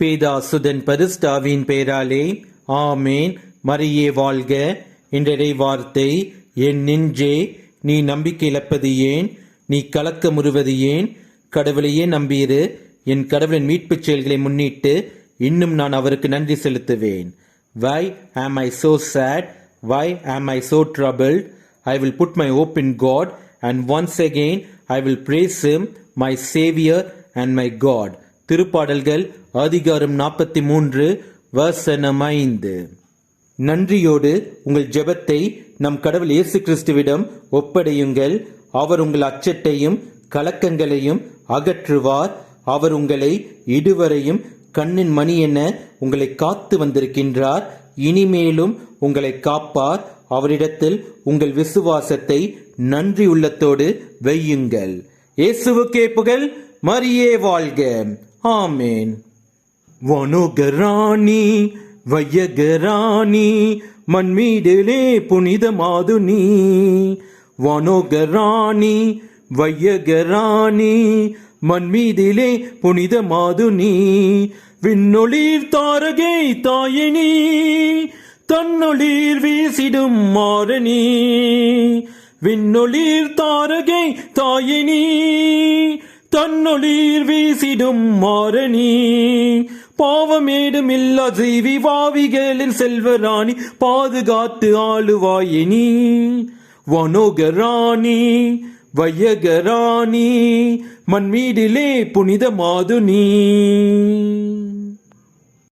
பேதாசுதன் பரிஸ்டாவின் பெயராலே ஆமேன். மரியே வாழ்க. என்றடை வார்த்தை என் நெஞ்சே நீ நம்பிக்கை இழப்பது ஏன்? நீ கலக்க முறுவது ஏன்? கடவுளையே நம்பியிரு. என் கடவுளின் மீட்புச் செயல்களை முன்னிட்டு இன்னும் நான் அவருக்கு நன்றி செலுத்துவேன். வை am I so sad why am I so troubled I will put my hope in God and once once I will praise praise Him, my Savior and my திருப்பாடல்கள் அதிகாரம் நாற்பத்தி மூன்று வசனம் ஐந்து நன்றியோடு உங்கள் ஜெபத்தை நம் கடவுள் இயேசு கிறிஸ்துவிடம் ஒப்படையுங்கள். அவர் உங்கள் அச்சத்தையும் கலக்கங்களையும் அகற்றுவார். அவர் உங்களை இடுவரையும் கண்ணின் மணி என உங்களை காத்து வந்திருக்கின்றார். இனிமேலும் உங்களை காப்பார். அவரிடத்தில் உங்கள் விசுவாசத்தை நன்றி உள்ளத்தோடு வையுங்கள். இயேசுவுக்கே புகழ் மரியே வாழ்க. ஆமேன். வனுகராணி வையகராணி மண்மீடிலே புனிதமாது நீ வனோகராணி வையகராணி மண்மீதிலே புனிதமாது நீ விண்ணொளிர் தாரகை தாயினி தன்னொளிர் வீசிடும் மாறனி. விண்ணொளிர் தாரகை தாயினி தன்னொளிர் வீசிடும் மாரணி. பாவமேடுமில்லா ஜீவி வாவிகளின் செல்வராணி பாதுகாத்து ஆளுவாயினி வனோகராணி வையகராணி மண்மீடிலே புனித மாதுனி.